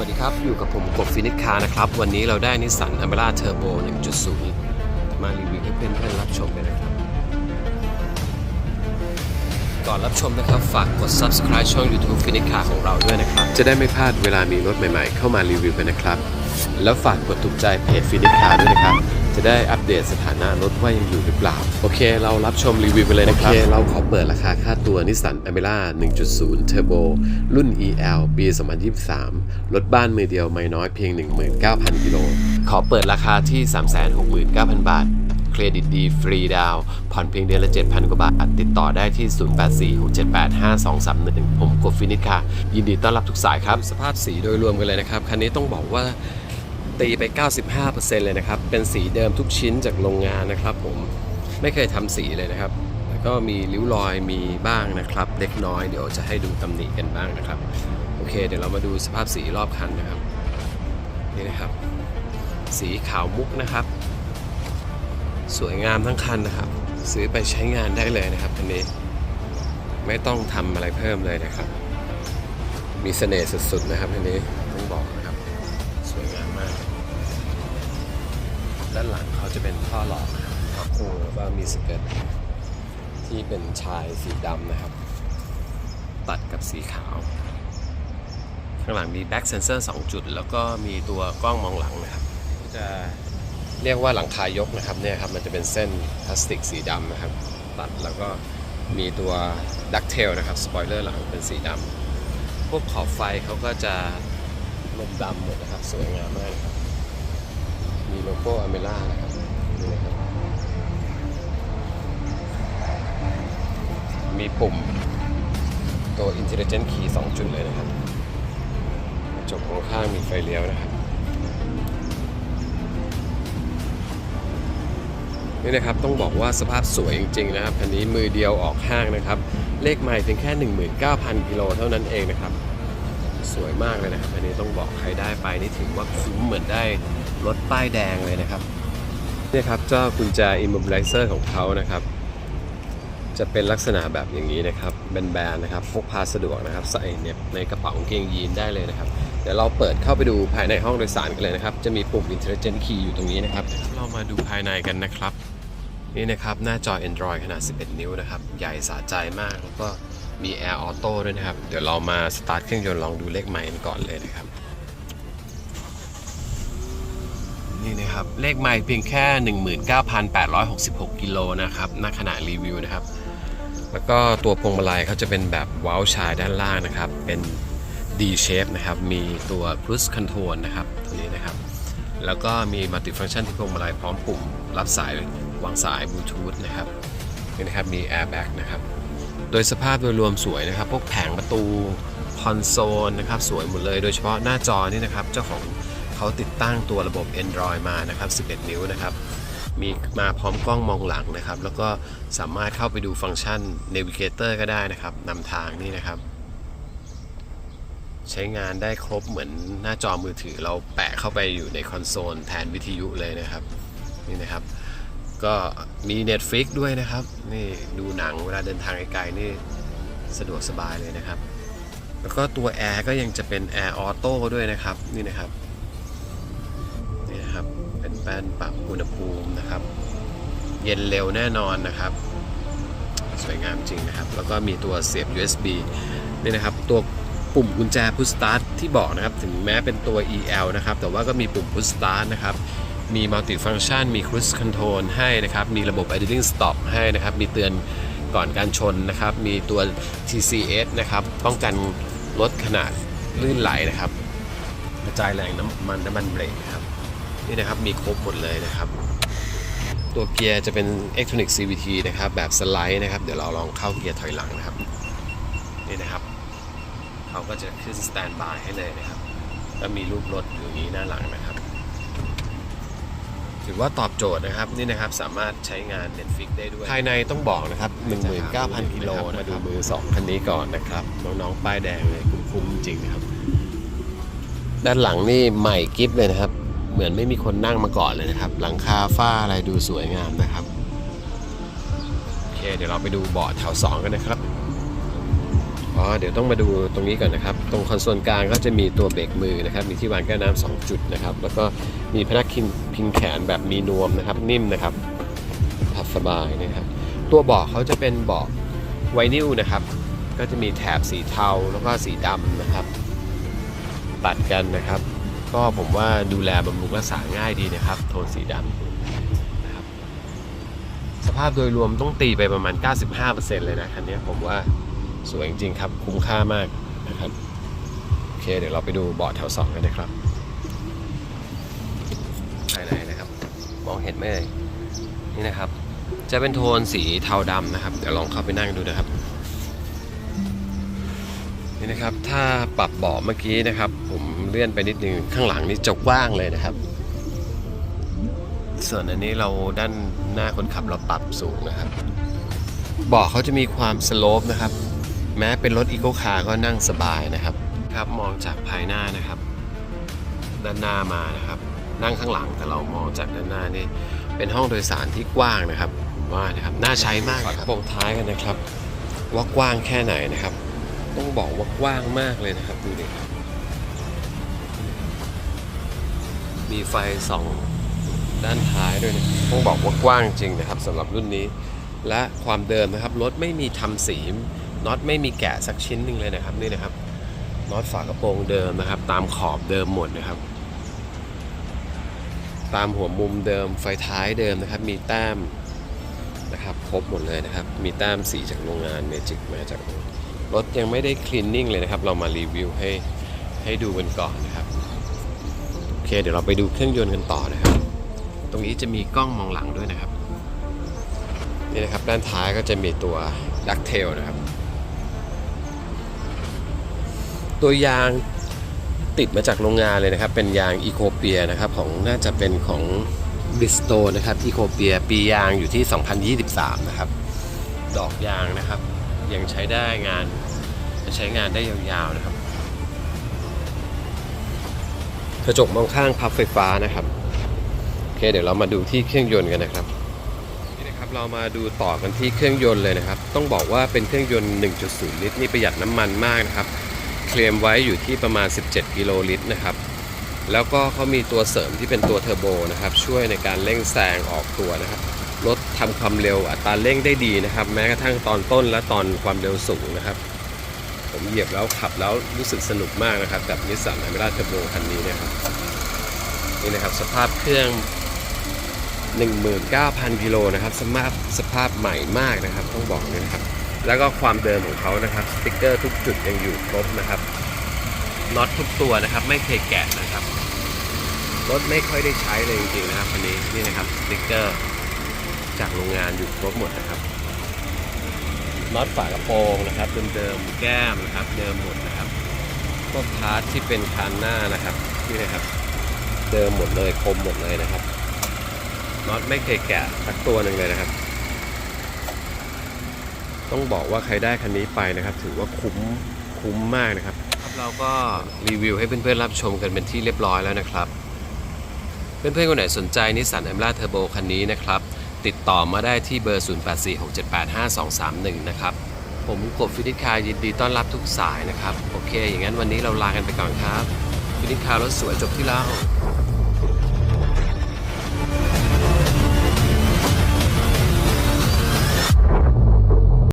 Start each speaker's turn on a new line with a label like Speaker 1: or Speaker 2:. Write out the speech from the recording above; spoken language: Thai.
Speaker 1: วัสดีครับ อยู่กับผมกบฟินิชคาร์นะครับ วันนี้เราได้นิสสันอัมเบร่าเทอร์โบ 1.0 มารีวิวให้เพื่อนๆรับชมกันนะครับ ก่อนรับชมนะครับ ฝากกด subscribe ช่อง YouTube ฟินิชคาร์ของเราด้วยนะครับ จะได้ไม่พลาดเวลามีรถใหม่ๆ เข้ามารีวิวกันนะครับ แล้วฝากกดถูกใจเพจฟินิชคาร์ด้วยนะครับ จะได้อัปเดตสถานะรถว่ายังอยู่หรือเปล่า โอเค เรารับชมรีวิวกันเลยนะครับ โอเค เราขอเปิดราคาค่าตัวนิสสันอเมร่า1.0 Turbo รุ่น EL ปี 2023 รถบ้านมือเดียวไม่น้อยเพียง 19,000 กิโล ขอเปิดราคาที่ 369,000 บาทเครดิตดีฟรีดาวน์ผ่อนเพียงเดือนละ 7,000 กว่าบาท ติดต่อได้ที่ 0846785231 ผมกบฟินิชค่ะ ยินดีต้อนรับทุกสายครับ สภาพสีโดยรวมกันเลยนะครับ คันนี้ต้องบอกว่า ตีไป 95%เลยนะครับ เป็นสีเดิมทุกชิ้นจากโรงงานนะครับ ผมไม่เคยทำสีเลยนะครับ แล้วก็มีริ้วรอยมีบ้างนะครับ เล็กน้อยเดี๋ยวจะให้ดูตำหนิกันบ้างนะครับ โอเค เดี๋ยวเรามาดูสภาพสีรอบคันนะครับ นี่นะครับ สีขาวมุกนะครับ สวยงามทั้งคันนะครับ ซื้อไปใช้งานได้เลยนะครับคันนี้ ไม่ต้องทำอะไรเพิ่มเลยนะครับ มีเสน่ห์สุดๆนะครับคันนี้ต้องบอก ด้านหลังเขาจะเป็นท่อหลอกนะครับคู่แล้วก็มีสเกิร์ตที่เป็นชายสีดำนะครับ ตัดกับสีขาว ข้างหลังมีแบ็กเซนเซอร์2จุด แล้วก็มีตัวกล้องมองหลังนะครับจะเรียกว่าหลังคายกนะครับเนี่ยครับมันจะเป็นเส้นพลาสติกสีดำนะครับ ตัดแล้วก็มีตัวดักเทลนะครับสปอยเลอร์หลังเป็นสีดำพวกขอบไฟเขาก็จะลมดำหมดนะครับ สวยงามมากนะครับ มีโลโก้อเมร่านะครับนี่นะครับ มีปุ่มตัว Intelligent Key 2 จุดเลยนะครับกระจกของข้างมีไฟเลี้ยวนะครับ นี่นะครับต้องบอกว่าสภาพสวยจริง ๆ นะครับ คันนี้มือเดียวออกห้างนะครับ เลขใหม่เพียงแค่ 19,000 กิโลเท่านั้นเองนะครับ สวยมากเลยนะครับอันนี้ต้องบอกใครได้ไปนี่ถือว่าคุ้มเหมือนได้รถป้ายแดงเลยนะครับนี่ครับเจ้ากุญแจ immobilizer ของเขานะครับ จะเป็นลักษณะแบบอย่างนี้นะครับแบนๆนะครับพกพาสะดวกนะครับใส่เน็บในกระเป๋าเกงยีนได้เลยนะครับเดี๋ยวเราเปิดเข้าไปดูภายในห้องโดยสารกันเลยนะครับ จะมีปุ่ม intelligent key อยู่ตรงนี้นะครับ เรามาดูภายในกันนะครับ นี่นะครับหน้าจอ Android ขนาด 11 นิ้วนะครับ ใหญ่สะใจมากแล้วก็ มี Air Auto ด้วยนะครับ เดี๋ยวเรามาสตาร์ทเครื่องยนต์ลองดูเลขไมล์ก่อนเลยนะครับ นี่นะครับ เลขไมล์เพียงแค่ 19,866 กิโลนะครับณขณะรีวิวนะครับ แล้วก็ตัวพวงมาลัยเขาจะเป็นแบบว้าวชายด้านล่างนะครับ เป็น D shape นะครับ มีตัว cruise control นะครับตัวนี้นะครับ แล้วก็มี multi function ที่พวงมาลัยพร้อมปุ่ม รับสายวางสายบลูทูธนะครับนี่นะครับมี airbag นะครับ โดยสภาพโดยรวมสวยนะครับ พวกแผงประตูคอนโซลนะครับสวยหมดเลย โดยเฉพาะหน้าจอนี่นะครับ เจ้าของเขาติดตั้งตัวระบบ Android มานะครับ 11 นิ้วนะครับ มีมาพร้อมกล้องมองหลังนะครับ แล้วก็สามารถเข้าไปดูฟังก์ชัน Navigator ก็ได้นะครับนำทางนี่นะครับใช้งานได้ครบเหมือนหน้าจอมือถือเราแปะเข้าไปอยู่ในคอนโซลแทนวิทยุเลยนะครับ นี่นะครับ ก็มี Netflix ด้วยนะครับ นี่ดูหนังเวลาเดินทางไกลๆนี่สะดวกสบายเลยนะครับ แล้วก็ตัวแอร์ก็ยังจะเป็นแอร์ออโต้ด้วยนะครับนี่นะครับนี่นะครับเป็นแป้นปรับอุณหภูมินะครับ เย็นเร็วแน่นอนนะครับ สวยงามจริงนะครับ แล้วก็มีตัวเสียบ USB นี่นะครับ ตัวปุ่มกุญแจ push start ที่บอกนะครับ ถึงแม้เป็นตัว EL นะครับ แต่ว่าก็มีปุ่ม push start นะครับ มี multi function มี cruise control ให้นะครับ มีระบบ idling stop ให้นะครับ มีเตือนก่อนการชนนะครับ มีตัว TCS นะครับ ป้องกันรถขนาดลื่นไหลนะครับ กระจายแรงน้ำมันน้ำมันเบรกครับ นี่นะครับ มีครบหมดเลยนะครับ ตัวเกียร์จะเป็น Electronic CVT นะครับ แบบสไลด์นะครับ เดี๋ยวเราลองเข้าเกียร์ถอยหลังนะครับ นี่นะครับ เขาก็จะขึ้นสแตนบายให้เลยนะครับ ก็มีรูปรถอยู่นี้หน้าหลังนะครับ ถือว่าตอบโจทย์นะครับนี่นะครับสามารถใช้งาน Netflix ได้ด้วย ภายในต้องบอกนะครับ 19,000กิโลมาดูมือ 2 คันนี้ก่อนนะครับ น้องๆ ป้ายแดงเลยคุ้มๆจริงๆนะครับ ด้านหลังนี่ใหม่กิฟเลยนะครับ เหมือนไม่มีคนนั่งมาก่อนเลยนะครับ หลังคาฝ้าอะไรดูสวยงามนะครับ โอเค เดี๋ยวเราไปดูเบาะแถว 2 กันนะครับ อ๋อเดี๋ยวต้องมาดูตรงนี้ก่อนนะครับ ตรงคอนโซลกลางก็จะมีตัวเบรกมือนะครับ มีที่วางแก้วน้ำสองจุดนะครับ แล้วก็มีพนักพิงพิงแขนแบบมีนวมนะครับ นิ่มนะครับพับสบายนะครับ ตัวเบาะเขาจะเป็นเบาะไวนิลนะครับ ก็จะมีแถบสีเทาแล้วก็สีดำนะครับ ตัดกันนะครับ ก็ผมว่าดูแลบำรุงรักษาง่ายดีนะครับ โทนสีดำนะครับ สภาพโดยรวมต้องตีไปประมาณ 95%เลยนะคันนี้ผมว่า สวยจริงครับ คุ้มค่ามากนะครับ โอเค เดี๋ยวเราไปดูเบาะแถว2กันนะครับภายในนะครับ มองเห็นไหมเอ่ยนี่นะครับ จะเป็นโทนสีเทาดำนะครับ เดี๋ยวลองเข้าไปนั่งดูนะครับ นี่นะครับ ถ้าปรับเบาะเมื่อกี้นะครับ ผมเลื่อนไปนิดนึง ข้างหลังนี่จะกว้างเลยนะครับ ส่วนอันนี้เราด้านหน้าคนขับเราปรับสูงนะครับเบาะเขาจะมีความสโลปนะครับ แม้เป็นรถอีโคคาร์ก็นั่งสบายนะครับ ครับมองจากภายหน้านะครับ ด้านหน้ามานะครับ นั่งข้างหลังแต่เรามองจากด้านหน้านี่เป็นห้องโดยสารที่กว้างนะครับผมว่านะครับน่าใช้มากครับโปรงท้ายกันนะครับ ว่ากว้างแค่ไหนนะครับ ต้องบอกว่ากว้างมากเลยนะครับดูดิครับมีไฟส่องด้านท้ายด้วยนะต้องบอกว่ากว้างจริงนะครับสำหรับรุ่นนี้ และความเดิมนะครับรถไม่มีทำสี น็อตไม่มีแกะสักชิ้นหนึ่งเลยนะครับนี่นะครับน็อตฝากระโปรงเดิมนะครับ ตามขอบเดิมหมดนะครับ ตามหัวมุมเดิมไฟท้ายเดิมนะครับ มีแต้มนะครับครบหมดเลยนะครับ มีแต้มสีจากโรงงานเมจิกมาจากรถยังไม่ได้คลีนนิ่งเลยนะครับ เรามารีวิวให้ให้ดูกันก่อนนะครับโอเคเดี๋ยวเราไปดูเครื่องยนต์กันต่อนะครับ ตรงนี้จะมีกล้องมองหลังด้วยนะครับนี่นะครับด้านท้ายก็จะมีตัวดักเทลนะครับ ตัวยางติดมาจากโรงงานเลยนะครับ เป็นยางอีโคเปียนะครับของน่าจะเป็นของบิสโตนะครับอีโคเปียปียางอยู่ที่ 2023 นะครับ ดอกยางนะครับ ยังใช้ได้งานใช้งานได้ยาวๆนะครับ กระจกมองข้างพับไฟฟ้านะครับโอเคเดี๋ยวเรามาดูที่เครื่องยนต์กันนะครับนี่นะครับเรามาดูต่อกันที่เครื่องยนต์เลยนะครับ ต้องบอกว่าเป็นเครื่องยนต์ 1.0 ลิตรนี่ประหยัดน้ำมันมากนะครับ เคลมไว้อยู่ที่ประมาณ 17 กิโลลิตรนะครับ แล้วก็เขามีตัวเสริมที่เป็นตัวเทอร์โบนะครับ ช่วยในการเร่งแซงออกตัวนะครับ รถทำความเร็วอัตราเร่งได้ดีนะครับ แม้กระทั่งตอนต้นและตอนความเร็วสูงนะครับ ผมเหยียบแล้วขับแล้วรู้สึกสนุกมากนะครับ กับนิสสันอเมร่าเทอร์โบคันนี้นะครับ นี่นะครับสภาพเครื่อง 19,000กิโลนะครับสภาพสภาพใหม่มากนะครับ ต้องบอกเลยนะครับ แล้วก็ความเดิมของเขานะครับสติกเกอร์ทุกจุดยังอยู่ครบนะครับน็อตทุกตัวนะครับ ไม่เคยแกะนะครับรถไม่ค่อยได้ใช้เลยจริงๆนะครับคันนี้นี่นะครับสติกเกอร์จากโรงงานอยู่ครบหมดนะครับน็อตฝากระโปรงนะครับเดิมๆแก้มนะครับเดิมหมดนะครับพวกพาร์ทที่เป็นคันหน้านะครับนี่นะครับ เดิมหมดเลยคมหมดเลยนะครับน็อตไม่เคยแกะสักตัวหนึ่งเลยนะครับ ต้องบอกว่าใครได้คันนี้ไปนะครับ ถือว่าคุ้มคุ้มมากนะครับ เราก็รีวิวให้เพื่อนๆรับชมกันเป็นที่เรียบร้อยแล้วนะครับ เพื่อนๆคนไหนสนใจนิสสันแอมราเทอร์โบคันนี้นะครับ ติดต่อมาได้ที่เบอร์ 0846785231 นะครับ ผมกบฟินิชคารยินดีต้อนรับทุกสายนะครับ โอเค อย่างนั้นวันนี้เราลากันไปก่อนครับ ฟินิชคารรถสวยจบที่เรา